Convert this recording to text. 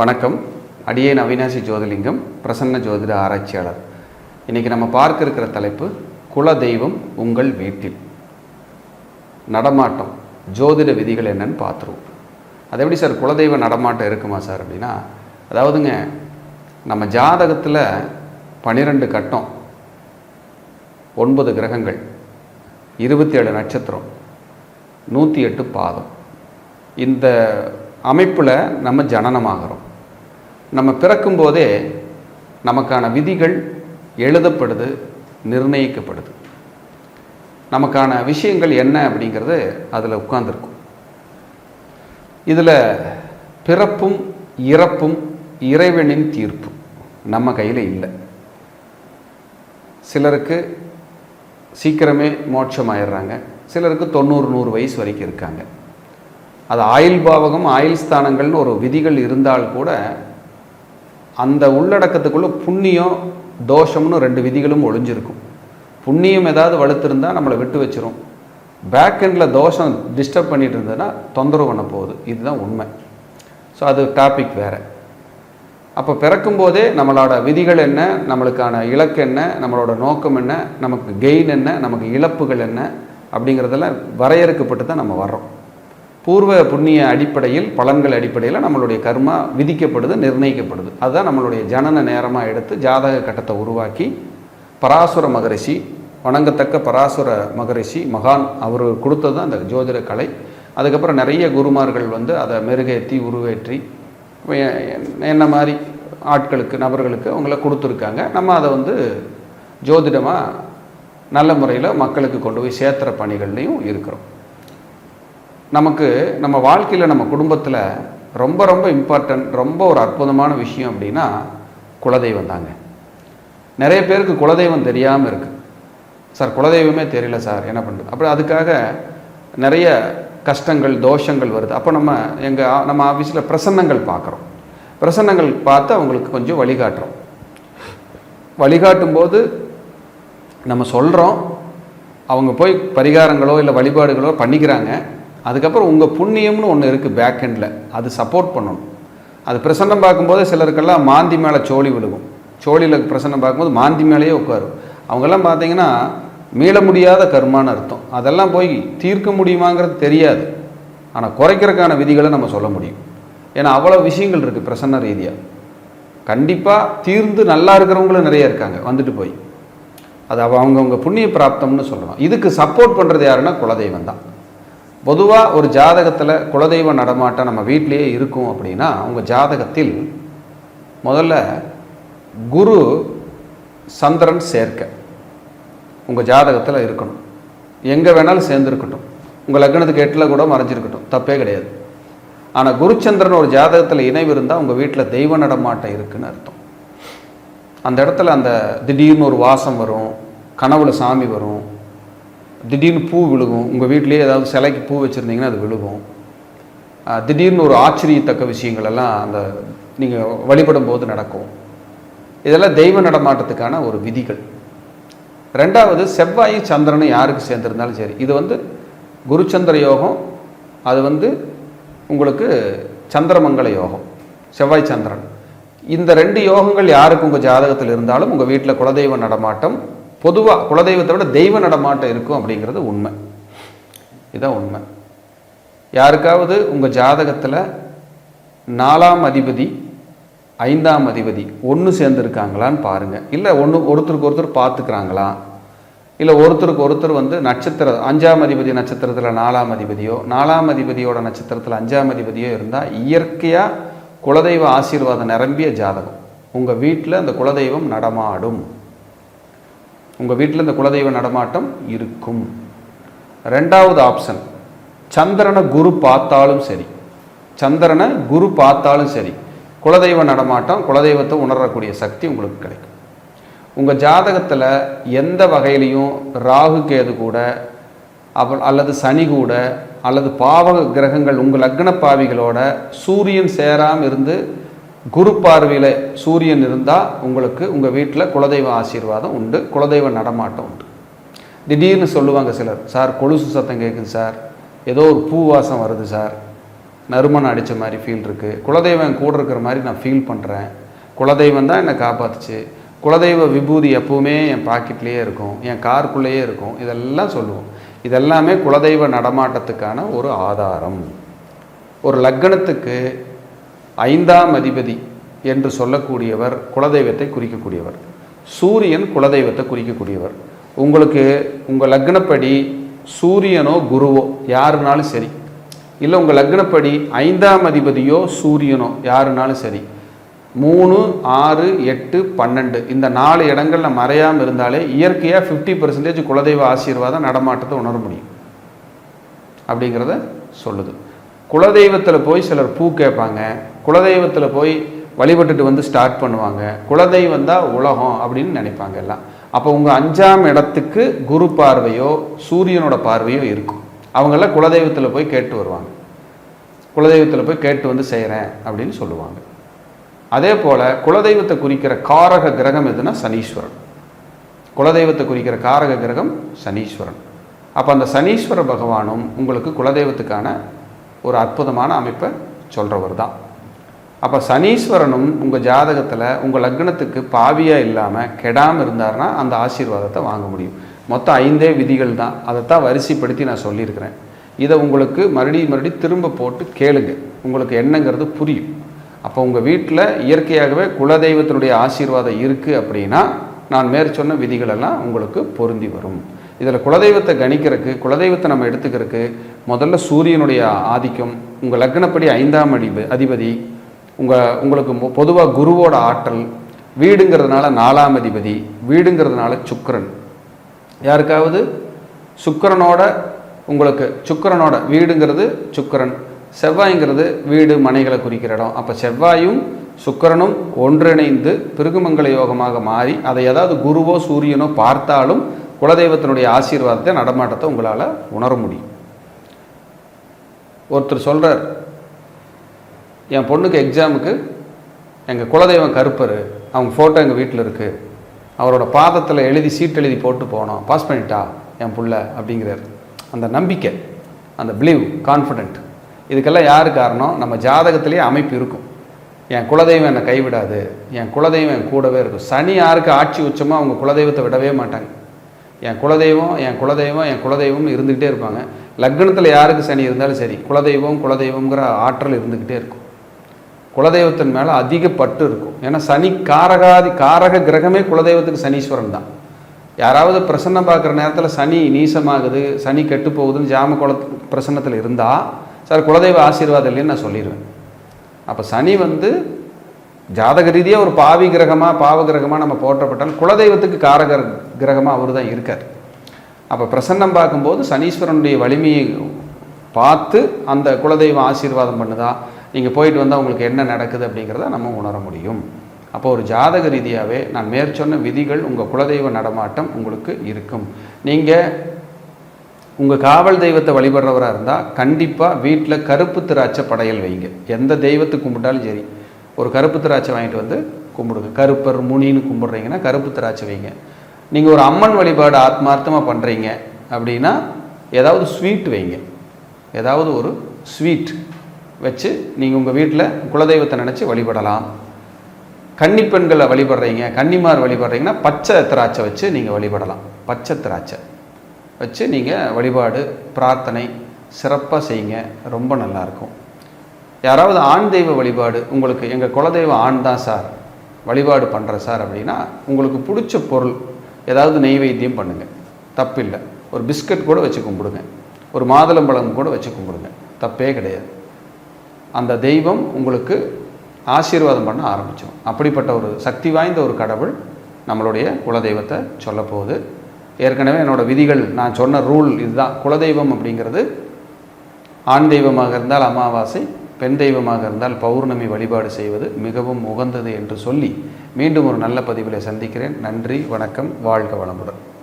வணக்கம். அடியேன் அவினாசி ஜோதிலிங்கம் பிரசன்ன ஜோதிட ஆராய்ச்சியாளர். இன்னைக்கு நம்ம பார்க்க இருக்கிற தலைப்பு குல தெய்வம் உங்கள் வீட்டில். நடமாட்டம் ஜோதிட விதிகள் என்னன்னு பார்த்துருவோம். அது எப்படி சார் குலதெய்வ நடமாட்டம் இருக்குமா சார் அப்படின்னா அதாவதுங்க நம்ம ஜாதகத்தில் பன்னிரெண்டு கட்டம் ஒன்பது கிரகங்கள் இருபத்தி ஏழு நட்சத்திரம் நூற்றி எட்டு பாதம். இந்த அமைப்பில் நம்ம ஜனனமாகிறோம். நம்ம பிறக்கும்போதே நமக்கான விதிகள் எழுதப்படுது நிர்ணயிக்கப்படுது. நமக்கான விஷயங்கள் என்ன அப்படிங்கிறது அதில் உட்கார்ந்துருக்கும். இதில் பிறப்பும் இறப்பும் இறைவனின் தீர்ப்பு நம்ம கையில் இல்லை. சிலருக்கு சீக்கிரமே மோட்சம் ஆயிடுறாங்க சிலருக்கு தொண்ணூறு நூறு வயசு வரைக்கும் இருக்காங்க. அது ஆயுள் பாவகம் ஆயுள் ஸ்தானங்கள்னு ஒரு விதிகள் இருந்தால் கூட அந்த உள்ளடக்கத்துக்குள்ள புண்ணியம் தோஷம்னு ரெண்டு விதிகளும் ஒழிஞ்சிருக்கும் புண்ணியம் ஏதாவது வலுத்திருந்தால் நம்மளை விட்டு வச்சிரும். பேக் எண்டில் தோஷம் டிஸ்டர்ப் பண்ணிட்டு இருந்ததுன்னா தொந்தரவு பண்ண போகுது. இதுதான் உண்மை. ஸோ அது டாபிக் வேறு. அப்போ பிறக்கும்போதே நம்மளோட விதிகள் என்ன? நம்மளுக்கான இலக்கு என்ன? நம்மளோட நோக்கம் என்ன? நமக்கு கெயின் என்ன? நமக்கு இழப்புகள் என்ன? அப்படிங்கிறதெல்லாம் வரையறுக்கப்பட்டு தான் நம்ம வர்றோம். பூர்வ புண்ணிய அடிப்படையில் பலன்கள் அடிப்படையில் நம்மளுடைய கர்மா விதிக்கப்படுது நிர்ணயிக்கப்படுது. அதுதான் நம்மளுடைய ஜனன நேரமாக எடுத்து ஜாதக கட்டத்தை உருவாக்கி பராசுர மகரிஷி வணங்கத்தக்க பராசுர மகரிஷி மகான் அவர் கொடுத்தது தான் அந்த ஜோதிட கலை. அதுக்கப்புறம் நிறைய குருமார்கள் வந்து அதை மெருகேற்றி உருவேற்றி என்ன மாதிரி ஆட்களுக்கு நபர்களுக்கு அவங்கள கொடுத்துருக்காங்க. நம்ம அதை வந்து ஜோதிடமாக நல்ல முறையில் மக்களுக்கு கொண்டு போய் சேர்த்துற பணிகள்லையும் இருக்கிறோம். நமக்கு நம்ம வாழ்க்கையில் நம்ம குடும்பத்தில் ரொம்ப ரொம்ப இம்பார்ட்டன்ட் ரொம்ப ஒரு அற்புதமான விஷயம் அப்படின்னா குலதெய்வம் தாங்க. நிறைய பேருக்கு குலதெய்வம் தெரியாமல் இருக்குது சார் குலதெய்வமே தெரியல சார் என்ன பண்ணுறது அப்புறம் அதுக்காக நிறைய கஷ்டங்கள் தோஷங்கள் வருது. அப்போ நம்ம எங்கள் நம்ம ஆஃபீஸில் பிரசன்னங்கள் பார்க்குறோம். பிரசன்னங்கள் பார்த்து அவங்களுக்கு கொஞ்சம் வழிகாட்டுறோம். வழிகாட்டும் போது நம்ம சொல்கிறோம் அவங்க போய் பரிகாரங்களோ இல்லை வழிபாடுகளோ பண்ணிக்கிறாங்க. அதுக்கப்புறம் உங்கள் புண்ணியம்னு ஒன்று இருக்குது பேக்கெண்டில் அது சப்போர்ட் பண்ணணும். அது பிரசன்னம் பார்க்கும்போது சிலருக்கெல்லாம் மாந்தி மேலே சோழி விழுகும். சோழியில் பிரசன்னம் பார்க்கும்போது மாந்தி மேலேயே உட்காரும். அவங்கெல்லாம் பார்த்தீங்கன்னா மீள முடியாத கர்மான்னு அர்த்தம். அதெல்லாம் போய் தீர்க்க முடியுமாங்கிறது தெரியாது. ஆனால் குறைக்கிறதுக்கான விதிகளை நம்ம சொல்ல முடியும். ஏன்னா அவ்வளோ விஷயங்கள் இருக்குது பிரசன்ன ரீதியாக கண்டிப்பாக தீர்ந்து நல்லா இருக்கிறவங்களும் நிறைய இருக்காங்க. வந்துட்டு போய். அது அவ- புண்ணிய பிராப்தம்னு சொல்லலாம் இதுக்கு சப்போர்ட் பண்ணுறது யாருன்னா குலதெய்வம் தான். பொதுவாக ஒரு ஜாதகத்தில் குலதெய்வ நடமாட்டம் நம்ம வீட்டிலேயே இருக்கும் அப்படின்னா உங்கள் ஜாதகத்தில் முதல்ல குரு சந்திரன் சேர்க்க. உங்கள் ஜாதகத்தில் இருக்கணும். எங்கே வேணாலும் சேர்ந்துருக்கட்டும். உங்கள் லக்னத்துக்கு எட்டில் கூட மறைஞ்சிருக்கட்டும். தப்பே கிடையாது. ஆனால் குருச்சந்திரன் ஒரு ஜாதகத்தில் இணைவு இருந்தால் உங்கள் வீட்டில் தெய்வ நடமாட்டம் இருக்குன்னு அர்த்தம். அந்த இடத்துல அந்த திடீர்னு ஒரு வாசம் வரும். கனவுல சாமி வரும். திடீர்னு பூ விழுகும். உங்கள் வீட்டிலே ஏதாவது சிலைக்கு பூ வச்சுருந்தீங்கன்னா அது விழுகும். திடீர்னு ஒரு ஆச்சரியத்தக்க விஷயங்கள் எல்லாம் அந்த நீங்கள் வழிபடும் போது நடக்கும். இதெல்லாம் தெய்வ நடமாட்டத்துக்கான ஒரு விதிகள். ரெண்டாவது செவ்வாய் சந்திரனும் யாருக்கு சேர்ந்திருந்தாலும் சரி இது வந்து குருச்சந்திர யோகம் அது வந்து உங்களுக்கு சந்திரமங்கல யோகம் செவ்வாய் சந்திரன். இந்த ரெண்டு யோகங்கள் யாருக்கு உங்கள் ஜாதகத்தில் இருந்தாலும் உங்கள் வீட்டில் குலதெய்வ நடமாட்டம் பொதுவாக குலதெய்வத்தை விட தெய்வ நடமாட்டம் இருக்கும் அப்படிங்கிறது உண்மை. இதுதான் உண்மை. யாருக்காவது உங்கள் ஜாதகத்தில் நாலாம் அதிபதி ஐந்தாம் அதிபதி ஒன்று சேர்ந்துருக்காங்களான்னு பாருங்கள் இல்லை ஒன்று ஒருத்தருக்கு ஒருத்தர் பார்த்துக்கிறாங்களா? இல்லை ஒருத்தருக்கு ஒருத்தர் வந்து நட்சத்திர அஞ்சாம் அதிபதி நட்சத்திரத்தில் நாலாம் அதிபதியோ நாலாம் அதிபதியோட நட்சத்திரத்தில் அஞ்சாம் அதிபதியோ இருந்தால் இயற்கையாக குலதெய்வ ஆசீர்வாதம் நிரம்பிய ஜாதகம். உங்கள் வீட்டில் அந்த குலதெய்வம் நடமாடும். உங்கள் வீட்டில் இந்த குலதெய்வ நடமாட்டம் இருக்கும். ரெண்டாவது ஆப்ஷன் சந்திரனை குரு பார்த்தாலும் சரி. சந்திரனை குரு பார்த்தாலும் சரி. குலதெய்வ நடமாட்டம் குலதெய்வத்தை உணரக்கூடிய சக்தி உங்களுக்கு கிடைக்கும். உங்கள் ஜாதகத்தில் எந்த வகையிலையும் ராகு கேது கூட அவ- அல்லது சனி கூட அல்லது பாவ கிரகங்கள் உங்கள் லக்ன பாவிகளோட சூரியன் சேராமல் இருந்து குரு பார்வையில் சூரியன் இருந்தால் உங்களுக்கு உங்கள் வீட்டில் குலதெய்வ ஆசீர்வாதம் உண்டு குலதெய்வ நடமாட்டம் உண்டு. திடீர்னு சொல்லுவாங்க சிலர் சார் கொலுசு சத்தம் கேட்குது சார். ஏதோ ஒரு பூ வாசம் வருது சார். நறுமணம் அடித்த மாதிரி ஃபீல் இருக்குது குலதெய்வம் கூட இருக்கிற மாதிரி நான் ஃபீல் பண்ணுறேன் குலதெய்வம் தான் என்னை காப்பாத்துச்சு. குலதெய்வ விபூதி எப்பவுமே என் பாக்கெட்லேயே இருக்கும். என் காருக்குள்ளேயே இருக்கும். இதெல்லாம் சொல்லுவோம். இதெல்லாமே குலதெய்வ நடமாட்டத்துக்கான ஒரு ஆதாரம். ஒரு லக்கணத்துக்கு ஐந்தாம் அதிபதி என்று சொல்லக்கூடியவர் குலதெய்வத்தை குறிக்கக்கூடியவர். சூரியன் குலதெய்வத்தை குறிக்கக்கூடியவர். உங்களுக்கு உங்கள் லக்னப்படி சூரியனோ குருவோ யாருனாலும் சரி இல்லை உங்கள் லக்னப்படி ஐந்தாம் அதிபதியோ சூரியனோ யாருனாலும் சரி மூணு ஆறு எட்டு பன்னெண்டு இந்த நாலு இடங்களில் மறையாமல் இருந்தாலே இயற்கையாக ஃபிஃப்டி பர்சன்டேஜ் குலதெய்வ ஆசீர்வாதம் நடமாட்டத்தை உணர முடியும். அப்படிங்கிறத சொல்லுது. குலதெய்வத்தில் போய் சிலர் பூ கேட்பாங்க. குலதெய்வத்தில் போய் வழிபட்டுட்டு வந்து ஸ்டார்ட் பண்ணுவாங்க. குலதெய்வம் தான் உலகம் அப்படின்னு நினைப்பாங்க எல்லாம். அப்போ உங்கள் அஞ்சாம் இடத்துக்கு குரு பார்வையோ சூரியனோட பார்வையோ இருக்கும். அவங்கெல்லாம் குலதெய்வத்தில் போய் கேட்டு வருவாங்க. குலதெய்வத்தில் போய் கேட்டு வந்து செய்கிறேன் அப்படின்னு சொல்லுவாங்க. அதே போல் குலதெய்வத்தை குறிக்கிற காரக கிரகம் எதுனா சனீஸ்வரன். குலதெய்வத்தை குறிக்கிற காரக கிரகம் சனீஸ்வரன். அப்போ அந்த சனீஸ்வர பகவானும் உங்களுக்கு குலதெய்வத்துக்கான ஒரு அற்புதமான அமைப்பை சொல்கிறவர் தான். அப்போ சனீஸ்வரனும் உங்கள் ஜாதகத்தில் உங்கள் லக்னத்துக்கு பாவியாக இல்லாமல் கெடாமல் இருந்தார்னா அந்த ஆசீர்வாதத்தை வாங்க முடியும். மொத்தம் ஐந்தே விதிகள் தான். அதைத்தான் வரிசைப்படுத்தி நான் சொல்லியிருக்கிறேன். இதை உங்களுக்கு மறுபடியும் மறுபடியும் திரும்ப போட்டு கேளுங்க. உங்களுக்கு என்னங்கிறது புரியும். அப்போ உங்கள் வீட்டில் இயற்கையாகவே குலதெய்வத்தினுடைய ஆசீர்வாதம் இருக்குது அப்படின்னா நான் மேற்சொன்ன விதிகளெல்லாம் உங்களுக்கு பொருந்தி வரும். இதில் குலதெய்வத்தை கணிக்கிறதுக்கு குலதெய்வத்தை நம்ம எடுத்துக்கிறதுக்கு முதல்ல சூரியனுடைய ஆதிக்கம் உங்கள் லக்னப்படி ஐந்தாம் அடிப அதிபதி உங்கள் உங்களுக்கு பொதுவாக குருவோட ஆற்றல் வீடுங்கிறதுனால நாலாம் அதிபதி வீடுங்கிறதுனால சுக்கரன். யாருக்காவது? சுக்கரனோட உங்களுக்கு சுக்கரனோட வீடுங்கிறது சுக்கரன். செவ்வாய்ங்கிறது வீடு மனைகளை குறிக்கிற இடம். அப்போ செவ்வாயும் சுக்கரனும் ஒன்றிணைந்து பிருகுமங்கல யோகமாக மாறி அதை ஏதாவது குருவோ சூரியனோ பார்த்தாலும் குலதெய்வத்தினுடைய ஆசீர்வாதத்தை நடமாட்டத்தை உங்களால் உணர முடியும். ஒருத்தர் சொல்கிறார் என் பொண்ணுக்கு எக்ஸாமுக்கு எங்கள் குலதெய்வம் கருப்பர் அவங்க ஃபோட்டோ எங்கள் வீட்டில் இருக்குது அவரோட பாதத்தில் எழுதி சீட் எழுதி போட்டு போனோம். பாஸ் பண்ணிட்டா என் புள்ள அப்படிங்கிறார். அந்த நம்பிக்கை அந்த பிலீவ் கான்ஃபிடென்ட் இதுக்கெல்லாம் யார் காரணம்? நம்ம ஜாதகத்திலேயே அமைப்பு இருக்கும். என் குலதெய்வம் என்னை கைவிடாது. என் குலதெய்வம் என் கூடவே இருக்கும். சனி யாருக்கு ஆட்சி உச்சமோ அவங்க குலதெய்வத்தை விடவே மாட்டாங்க. என் குலதெய்வம் என் குலதெய்வம் என் குலதெய்வம்னு இருந்துக்கிட்டே இருப்பாங்க. லக்னத்தில் யாருக்கு சனி இருந்தாலும் சரி குலதெய்வம் குலதெய்வம்ங்கிற ஆற்றல் இருந்துக்கிட்டே இருக்கும். குலதெய்வத்தின் மேலே அதிக பட்டு இருக்கும். ஏன்னா சனி காரகாதி காரக கிரகமே குலதெய்வத்துக்கு சனீஸ்வரன் தான். யாராவது பிரசன்னம் பார்க்குற நேரத்தில் சனி நீசமாகுது சனி கெட்டு போகுதுன்னு ஜாம குல பிரசன்னத்தில் இருந்தால் சார் குலதெய்வ ஆசீர்வாதம் இல்லைன்னு நான் சொல்லிடுவேன் அப்போ சனி வந்து ஜாதக ரீதியாக ஒரு பாவி கிரகமாக பாவ கிரகமாக நம்ம போற்றப்பட்டால் குலதெய்வத்துக்கு காரக கிரகமாக அவர் தான் இருக்கார். அப்போ பிரசன்னம் பார்க்கும்போது சனீஸ்வரனுடைய வலிமையை பார்த்து அந்த குலதெய்வம் ஆசீர்வாதம் பண்ணுதா? நீங்கள் போயிட்டு வந்தால் உங்களுக்கு என்ன நடக்குது அப்படிங்கிறத நம்ம உணர முடியும். அப்போ ஒரு ஜாதக ரீதியாகவே நான் மேற்சொன்ன விதிகள் உங்கள் குலதெய்வ நடமாட்டம் உங்களுக்கு இருக்கும். நீங்கள் உங்கள் காவல் தெய்வத்தை வழிபடுறவராக இருந்தால் கண்டிப்பாக வீட்டில் கருப்பு திராட்சை படையல் வைங்க. எந்த தெய்வத்தை கும்பிட்டாலும் சரி. ஒரு கருப்பு திராட்சை வாங்கிட்டு வந்து கும்பிடுங்க. கருப்பர் முனின்னு கும்பிட்றீங்கன்னா கருப்பு திராட்சை வைங்க. நீங்கள் ஒரு அம்மன் வழிபாடு ஆத்மார்த்தமாக பண்ணுறீங்க அப்படின்னா ஏதாவது ஸ்வீட் வைங்க. ஏதாவது ஒரு ஸ்வீட் வச்சு நீங்கள் உங்கள் வீட்டில் குலதெய்வத்தை நினச்சி வழிபடலாம். கன்னி பெண்களை வழிபடுறீங்க கன்னிமார் வழிபடுறீங்கன்னா பச்சை திராட்சை வச்சு நீங்கள் வழிபடலாம். பச்சை திராட்சை வச்சு நீங்கள் வழிபாடு பிரார்த்தனை சிறப்பாக செய்யுங்க. ரொம்ப நல்லாயிருக்கும் யாராவது ஆண் தெய்வ வழிபாடு உங்களுக்கு எங்கள் குலதெய்வம் ஆண் தான் சார் வழிபாடு பண்ணுறேன் சார் அப்படின்னா உங்களுக்கு பிடிச்ச பொருள் ஏதாவது நெய்வேத்தியம் பண்ணுங்கள் தப்பில்லை. ஒரு பிஸ்கட் கூட வச்சு கும்பிடுங்க. ஒரு மாதுளம்பழம் கூட வச்சு கும்பிடுங்க. தப்பே கிடையாது. அந்த தெய்வம் உங்களுக்கு ஆசீர்வாதம் பண்ண ஆரம்பித்தோம் அப்படிப்பட்ட ஒரு சக்தி வாய்ந்த ஒரு கடவுள் நம்மளுடைய குலதெய்வத்தை சொல்ல போகுது. ஏற்கனவே என்னோடய விதிகள் நான் சொன்ன ரூல் இதுதான். குலதெய்வம் அப்படிங்கிறது ஆண் தெய்வமாக இருந்தால் அமாவாசை பெண் தெய்வமாக இருந்தால் பௌர்ணமி வழிபாடு செய்வது மிகவும் உகந்தது என்று சொல்லி மீண்டும் ஒரு நல்ல பதிவில் சந்திக்கிறேன். நன்றி வணக்கம் வாழ்க வளமுடன்.